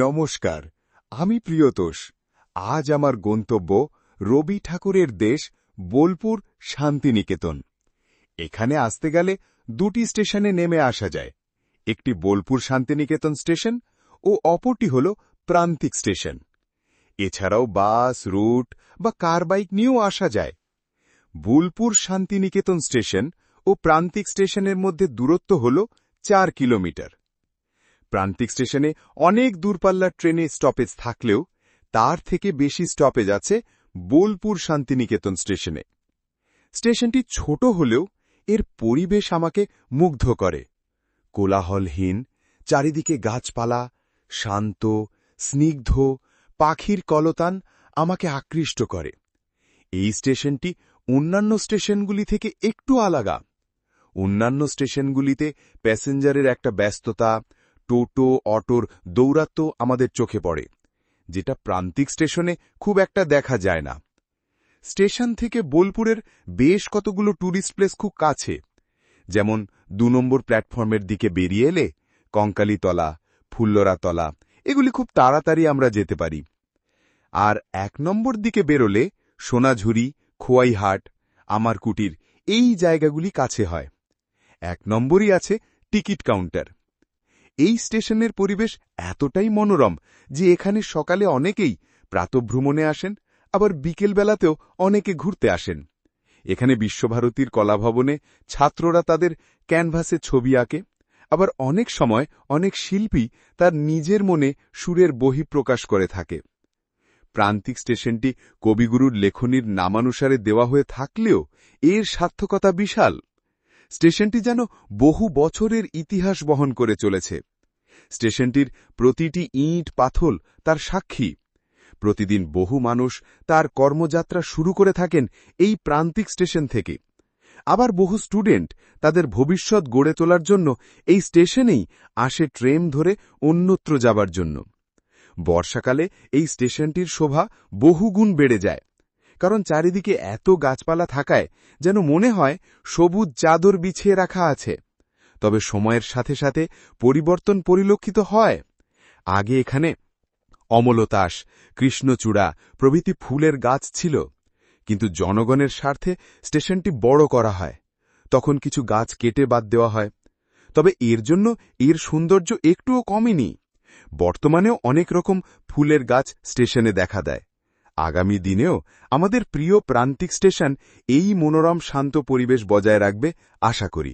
নমস্কার, আমি প্রিয়তোষ। আজ আমার গন্তব্য রবি ঠাকুরের দেশ বোলপুর শান্তিনিকেতন। এখানে আসতে গেলে দুটি স্টেশনে নেমে আসা যায়। একটি বোলপুর শান্তিনিকেতন স্টেশন ও অপরটি হল প্রান্তিক স্টেশন। এছাড়াও বাস, রুট বা কার বাইক নিয়েও আসা যায়। বোলপুর শান্তিনিকেতন স্টেশন ও প্রান্তিক স্টেশনের মধ্যে দূরত্ব হল চার কিলোমিটার। প্রান্তিক স্টেশনে অনেক দূরপাল্লার ট্রেনে স্টপেজ থাকলেও তার থেকে বেশি স্টপেজ আছে বোলপুর শান্তিনিকেতন স্টেশনে। স্টেশনটি ছোট হলেও এর পরিবেশ আমাকে মুগ্ধ করে। কোলাহলহীন, চারিদিকে গাছপালা, শান্ত, স্নিগ্ধ, পাখির কলতান আমাকে আকৃষ্ট করে। এই স্টেশনটি অন্যান্য স্টেশনগুলি থেকে একটু আলাদা। অন্যান্য স্টেশনগুলিতে প্যাসেঞ্জারের একটা ব্যস্ততা টোটো, অটোর দৌরাত্ম আমাদের চোখে পড়ে। যেটা প্রান্তিক স্টেশনে খুব একটা দেখা যায় না। স্টেশন থেকে বোলপুরের বেশ কতগুলো ট্যুরিস্ট প্লেস খুব কাছে। যেমন দু নম্বর প্ল্যাটফর্মের দিকে বেরিয়ে এলে কঙ্কালীতলা, ফুল্লরাতলা, এগুলি খুব তাড়াতাড়ি আমরা যেতে পারি। আর এক নম্বর দিকে বেরোলে সোনাঝুরি, খোয়াইহাট আমার কুটির এই জায়গাগুলি কাছে হয়। এক নম্বরই আছে টিকিট কাউন্টার। এই স্টেশনের পরিবেশ এতটাই মনোরম যে এখানে সকালে অনেকেই প্রাতভ্রমণে আসেন, আবার বিকেলবেলাতেও অনেকে ঘুরতে আসেন। এখানে বিশ্বভারতীর কলাভবনে ছাত্ররা তাদের ক্যানভাসে ছবি আঁকে, আবার অনেক সময় অনেক শিল্পী তার নিজের মনে সুরের বহিঃপ্রকাশ করে থাকে। প্রান্তিক স্টেশনটি কবিগুরুর লেখনীর নামানুসারে দেওয়া হয়ে থাকলেও এর সার্থকতা বিশাল। স্টেশনটি যেন বহু বছরের ইতিহাস বহন করে চলেছে। স্টেশনটির প্রতিটি ইঁট পাথল তার সাক্ষী। প্রতিদিন বহু মানুষ তার কর্মযাত্রা শুরু করে থাকেন এই প্রান্তিক স্টেশন থেকে। আবার বহু স্টুডেন্ট তাদের ভবিষ্যৎ গড়ে তোলার জন্য এই স্টেশনেই আসে ট্রেন ধরে অন্যত্র যাবার জন্য। বর্ষাকালে এই স্টেশনটির শোভা বহুগুণ বেড়ে যায়। কারণ চারিদিকে এত গাছপালা থাকায় যেন মনে হয় সবুজ চাদর বিছিয়ে রাখা আছে। তবে সময়ের সাথে সাথে পরিবর্তন পরিলক্ষিত হয়। আগে এখানে অমলতাস, কৃষ্ণচূড়া প্রভৃতি ফুলের গাছ ছিল, কিন্তু জনগণের স্বার্থে স্টেশনটি বড় করা হয়। তখন কিছু গাছ কেটে বাদ দেওয়া হয়। তবে এর জন্য এর সৌন্দর্য একটুও কমেনি। বর্তমানেও অনেক রকম ফুলের গাছ স্টেশনে দেখা দেয়। আগামী দিনেও আমাদের প্রিয় প্রান্তিক স্টেশন এই মনোরম শান্ত পরিবেশ বজায় রাখবে আশা করি।